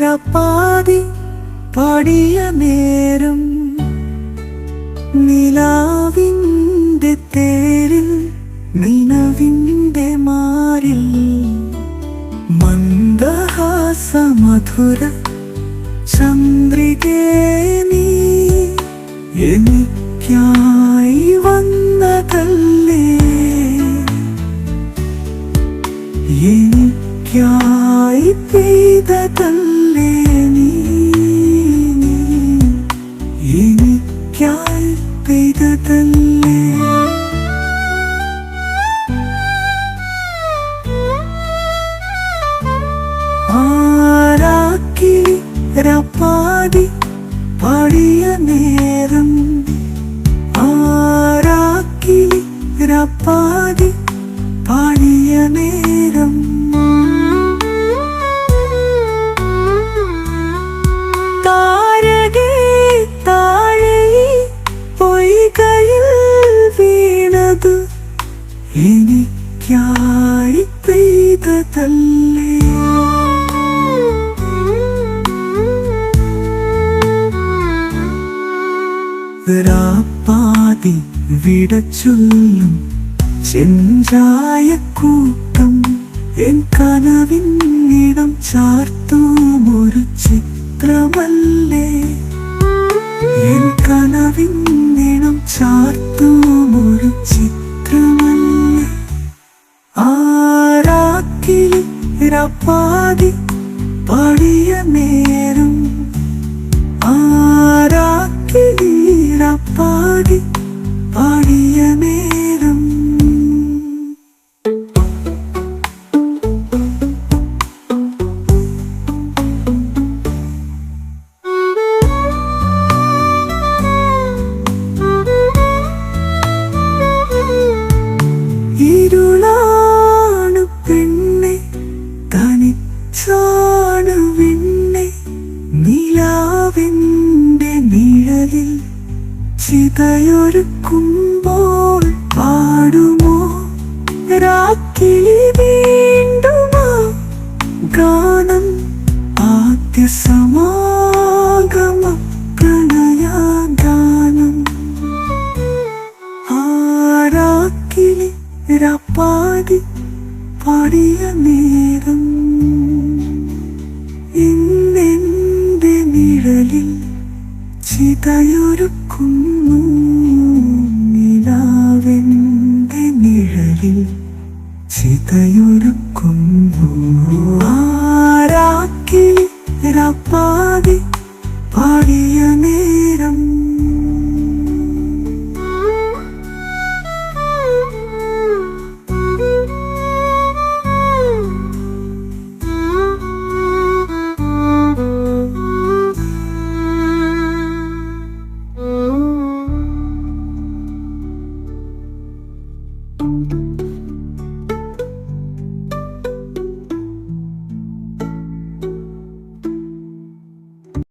രപ്പാതി പാടിയ നേരം നിലാവിന്റെ തേരിൽ നിലവിന്റെ മാറിൽ മന്ദഹാസ മധുര ചന്ദ്രികേ നീ എനിക്കായി വന്നതല്ലേ? എനിക്കായി പെയ്തതല്ലേ നീ? എനിക്കായി പെയ്തതല്ലേ എനിക്കായി പെയ്തതല്ലേ? വിടച്ചൊല്ലും ചെഞ്ചായ കൂട്ടം എൻ കനവിന്നിടം ചാർത്തും ഒരു ചിത്രമല്ലേ? N കനവിന്നിടം ചാർത്തും hadi. ചിതയൊരുക്കുമ്പോൾ പാടുമോ? രാത്രി വീണ്ടുമോ? ഗാനം ആദ്യ സമാഗമ പ്രണയഗാനം ആരാക്കിളി രപ്പാതി പാടിയ നേരം mm-hmm.